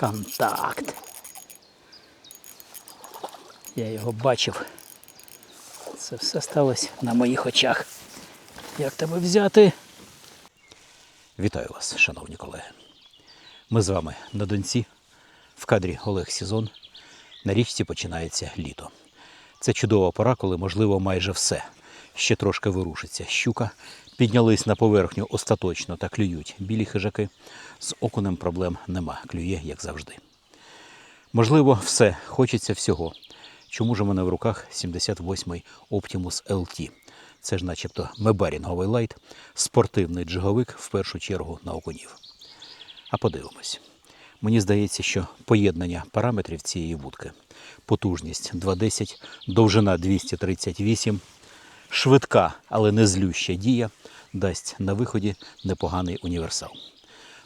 Контакт. Я його бачив. Це все сталося на моїх очах. Як тебе взяти? Вітаю вас, шановні колеги. Ми з вами на Донці, в кадрі Олег Сізон. На річці починається літо. Це чудова пора, коли можливо майже все. Ще трошки вирушиться щука, піднялись на поверхню остаточно та клюють білі хижаки. З окунем проблем нема, клює, як завжди. Можливо, все, хочеться всього. Чому ж у мене в руках 78-й Optimus LT? Це ж начебто мебарінговий лайт, спортивний джиговик в першу чергу на окунів. А подивимось. Мені здається, що поєднання параметрів цієї вудки потужність 210, довжина 238, швидка, але не злюща дія дасть на виході непоганий універсал.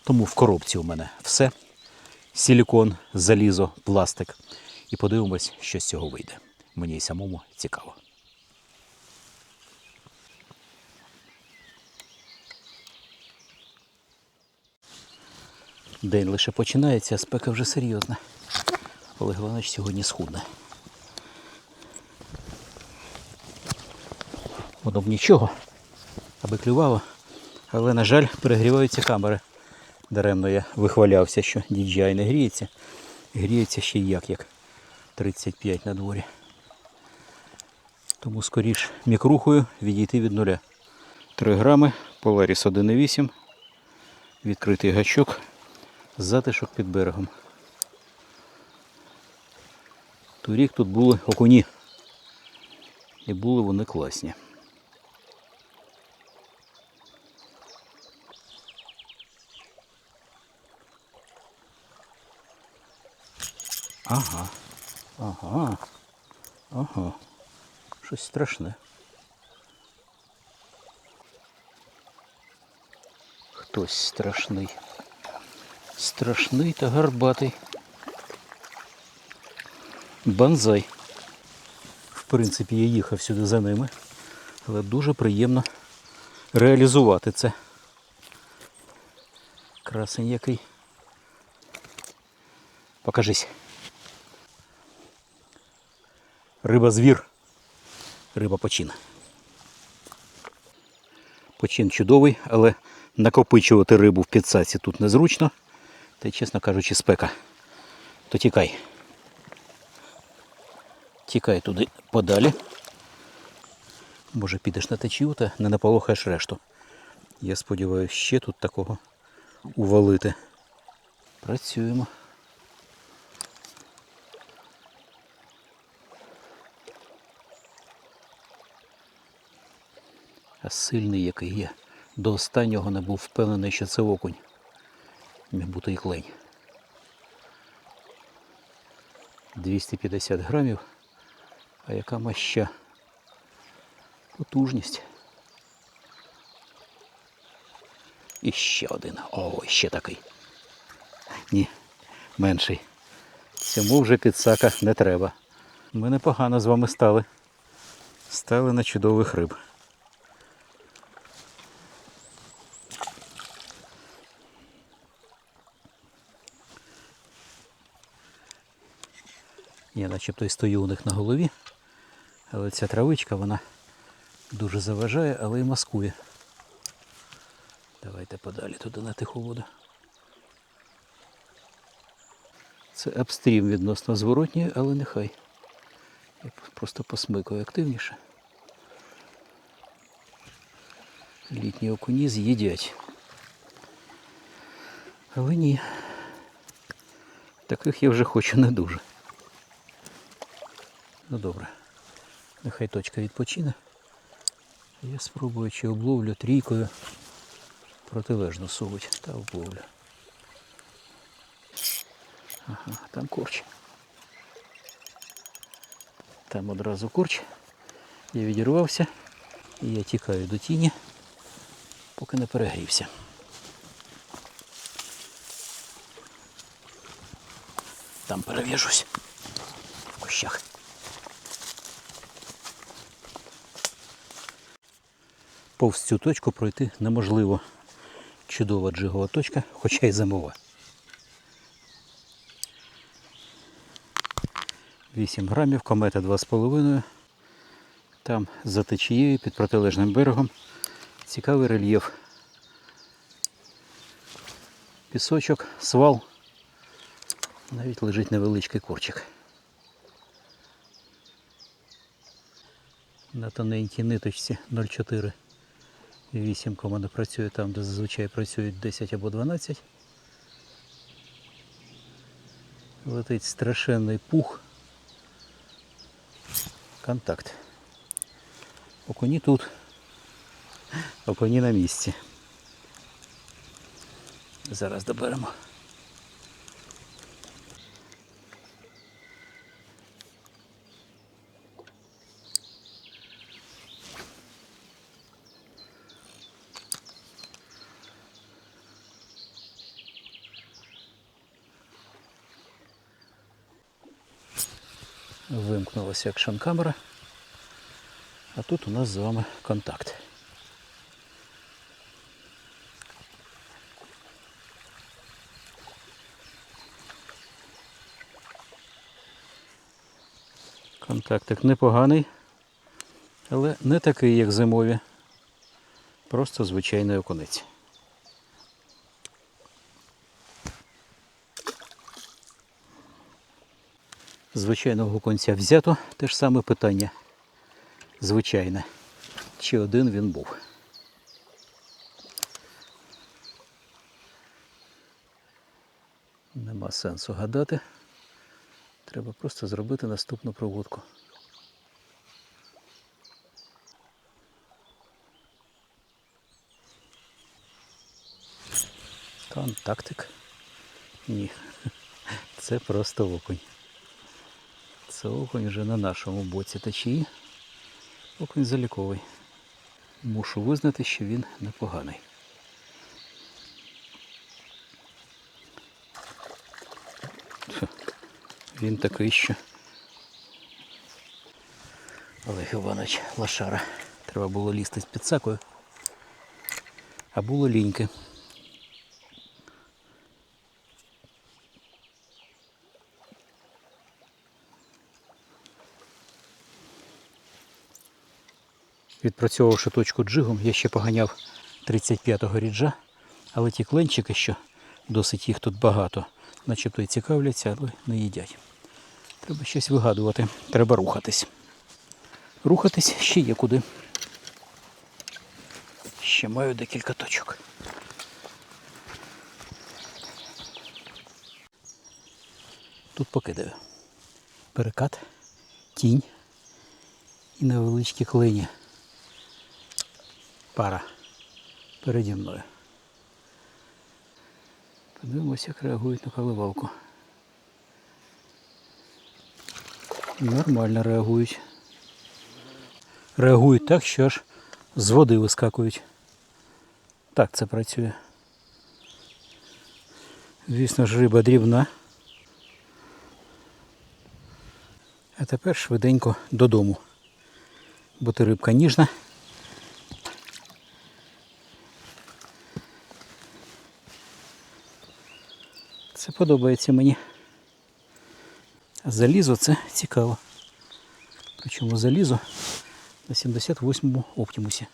Тому в коробці у мене все: силікон, залізо, пластик. І подивимось, що з цього вийде. Мені й самому цікаво. День лише починається, а спека вже серйозна. Олег Іванович сьогодні схудне. Воно б нічого, аби клювало. Але, на жаль, перегріваються камери. Даремно я вихвалявся, що DJI не гріється. Гріється ще як, як 35 на дворі. Тому скоріш мікрухою відійти від нуля. 3 грами, Polaris 1,8, відкритий гачок, затишок під берегом. Торік тут були окуні. І були вони класні. Ага. Ага. Ага. Щось страшне. Хтось страшний. Страшний та гарбатий. Банзай. В принципі, я їхав сюди за ними, але дуже приємно реалізувати це. Красень який. Покажись. Риба звір. Риба почин. Почин чудовий, але накопичувати рибу в підсаці тут незручно. Та й, чесно кажучи, спека. То тікай. Тікай туди подалі. Може підеш на течію та не наполохаєш решту. Я сподіваюся, ще тут такого увалити. Працюємо. Сильний який є. До останнього не був впевнений, що це окунь. Міг бути і клень. 250 грамів. А яка маща? Потужність. І ще один. О, ще такий. Ні, менший. Цьому вже підсака не треба. Ми непогано з вами стали. Стали на чудових риб. Я начебто і стою у них на голові, але ця травичка вона дуже заважає, але і маскує. Давайте подалі туди на тиху воду. Це апстрім відносно зворотньої, але нехай. Я просто посмикаю активніше. Літні окуні з'їдять. Але ні. Таких я вже хочу не дуже. Ну добре. Нехай точка відпочине. Я спробую чи обловлю трійкою протилежну сувуть та обловлю. Ага, там корч. Там одразу корч. Я відірвався і я тікаю до тіні, поки не перегрівся. Там перев'яжусь в кущах. Повз цю точку пройти неможливо. Чудова джигова точка, хоча й зимова. 8 грамів, комета 2,5. Там за течією під протилежним берегом. Цікавий рельєф. Пісочок, свал. Навіть лежить невеличкий корчик. На тоненькій ниточці 0,4 і 8 команд працює там, де зазвичай працюють 10 або 12. Летить страшенний пух. Контакт. Окуні тут. Окуні на місці. Зараз доберемо. Вимкнулася екшн камера. А тут у нас з вами контакт. Контактик непоганий, але не такий, як зимові. Просто звичайний окунець. Звичайного окунця взято, те ж саме питання. Звичайне. Чи один він був? Нема сенсу гадати. Треба просто зробити наступну проводку. Контактик. Ні. Це просто окунь. Це окунь вже на нашому боці течії. Окунь заліковий. Мушу визнати, що він непоганий. Він такий, що. Олег Іванович Лошара. Треба було лізти з підсакою. А було ліньки. Відпрацьовувавши точку джигом, я ще поганяв 35-го ріджа, але ті кленчики, що досить їх тут багато, начебто і цікавляться, але не їдять. Треба щось вигадувати, треба рухатись. Рухатись ще є куди. Ще маю декілька точок. Тут покидаю. Перекат, тінь і невеличкі клині. Пара переді мною. Подивимося, як реагують на коливалку. Нормально реагують. Реагують так, що аж з води вискакують. Так це працює. Звісно ж, риба дрібна. А тепер швиденько додому. Бо ти рибка ніжна. подобається мені. А залізо це цікаво. Причому залізо на 78-му оптимусі.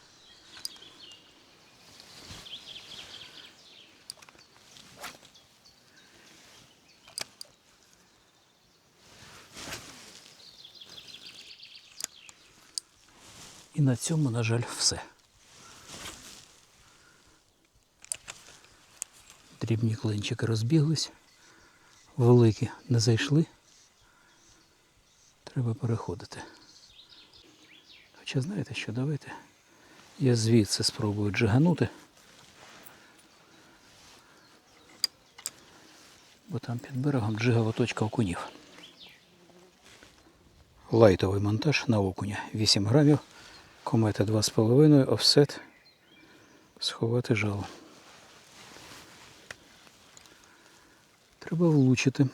І на цьому, на жаль, все. Дрібні клинчики розбіглись, Великі не зайшли. Треба переходити. Хоча знаєте що, давайте я звідси спробую джиганути. Бо там під берегом джигава точка окунів. Лайтовий монтаж на окуня 8 грамів, комета 2,5, офсет, сховати жало. Треба влучити.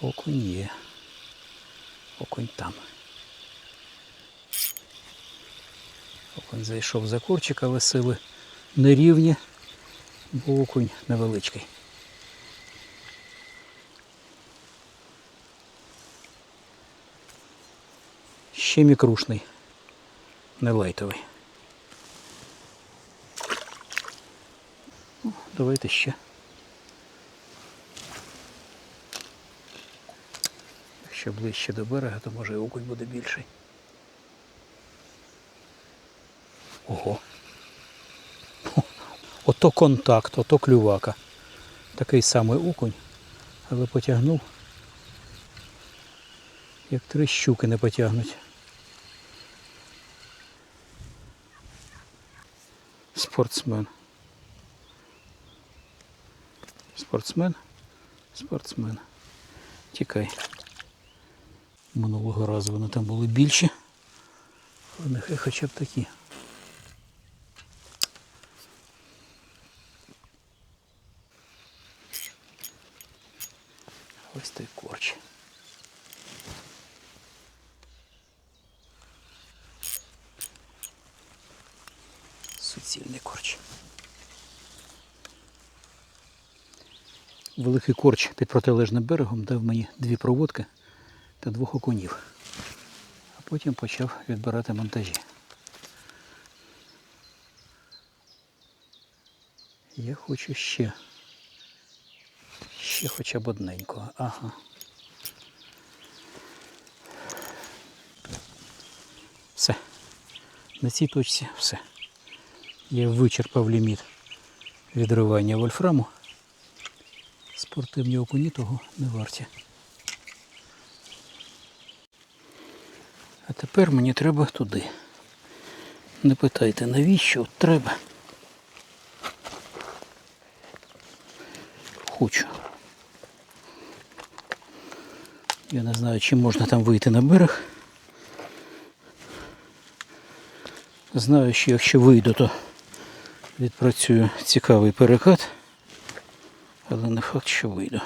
Окунь є. Окунь там. Окунь зайшов за корчик, але сили нерівні, бо окунь невеличкий. Ще мікрушний, не лайтовий. Давайте ще. Якщо ближче до берега, то може окунь буде більший. Ого. Ото контакт, ото клювака. Такий самий окунь, але потягнув. Як три щуки не потягнуть. Спортсмен. Спортсмен. Спортсмен. Тікай. Минулого разу вони там були більші. Але нехай хоча б такі. Суцільний корч. Великий корч під протилежним берегом дав мені дві проводки та двох окунів. А потім почав відбирати монтажі. Я хочу ще. Ще хоча б одненького. Ага. Все. На цій точці все. Я вичерпав ліміт відривання вольфраму. Спортивні окуні того не варті. А тепер мені треба туди. Не питайте, навіщо треба. Хочу. Я не знаю, чи можна там вийти на берег. Знаю, що якщо вийду, то відпрацюю цікавий перекат, але не факт, що вийду.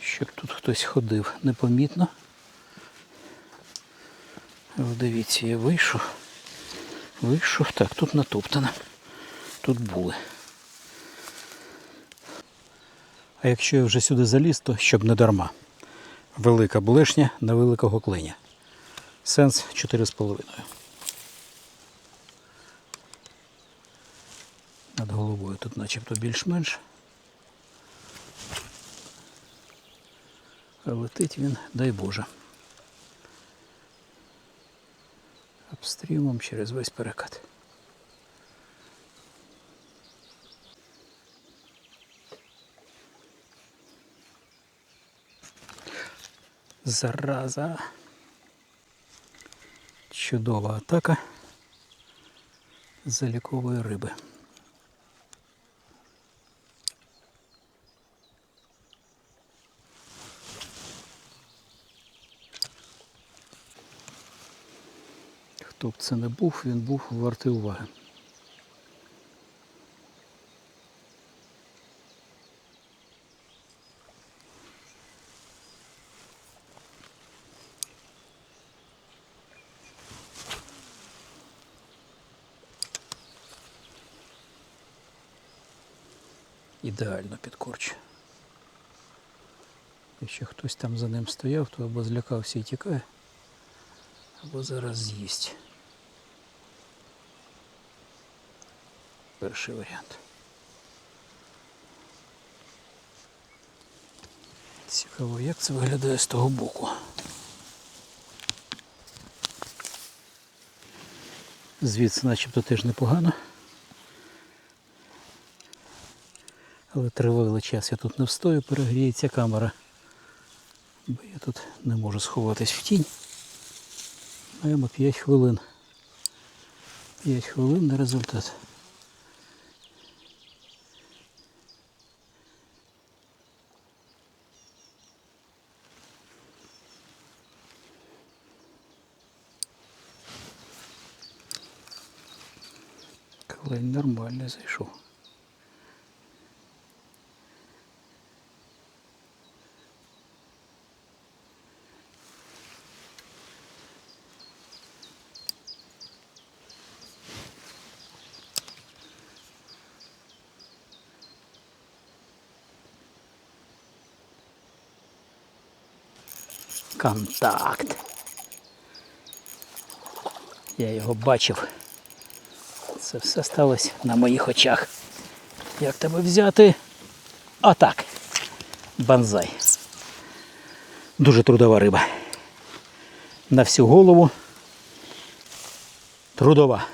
Щоб тут хтось ходив непомітно. Дивіться, я вийшов. Вийшов. Так, тут натоптано. Тут були. А якщо я вже сюди заліз, то щоб не дарма. Велика блешня на великого клиня. Сенс 4,5. Над головою тут начебто більш-менш. Летить він, дай Боже. Обстрімом через весь перекат. Зараза. Чудова атака залікової риби. Хто б це не був, він був вартий уваги. Ідеально під корч. Якщо хтось там за ним стояв, то або злякався і тікає, або зараз з'їсть. Перший варіант. Цікаво, як це виглядає з того боку. Звідси начебто теж непогано. Але тривалий час я тут не встою, перегріється камера. Бо я тут не можу сховатись в тінь. Маємо 5 хвилин. 5 хвилин на результат. Клей нормально зайшов. Контакт. Я його бачив. Це все сталося на моїх очах. Як тебе взяти? Отак. Банзай. Дуже трудова риба. На всю голову. Трудова.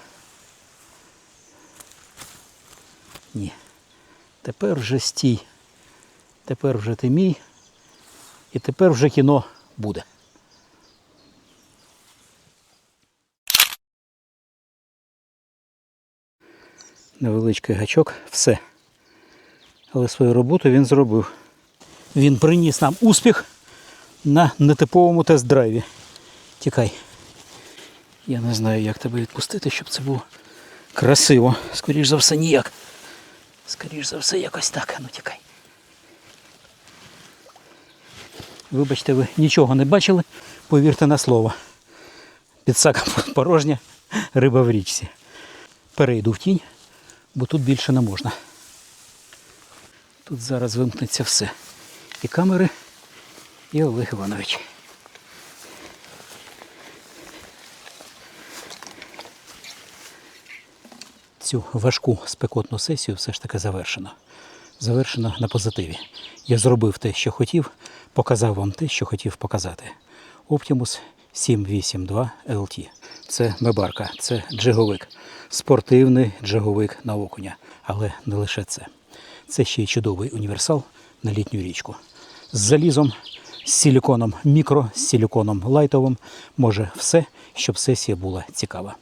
Ні. Тепер вже стій. Тепер вже ти мій. І тепер вже кіно буде. Невеличкий гачок, все. Але свою роботу він зробив. Він приніс нам успіх на нетиповому тест-драйві. Тікай. Я не знаю, як тебе відпустити, щоб це було красиво. Скоріш за все, ніяк. Скоріш за все, якось так. Ну тікай. Вибачте, ви нічого не бачили, повірте на слово. Підсака порожня, риба в річці. Перейду в тінь, бо тут більше не можна. Тут зараз вимкнеться все. І камери, і Олег Іванович. Цю важку спекотну сесію все ж таки завершено. Завершено на позитиві. Я зробив те, що хотів, показав вам те, що хотів показати. Optimus 782 LT. Це мебарка, це джиговик. Спортивний джиговик на окуня. Але не лише це. Це ще й чудовий універсал на літню річку. З залізом, з силіконом мікро, з силіконом лайтовим. Може все, щоб сесія була цікава.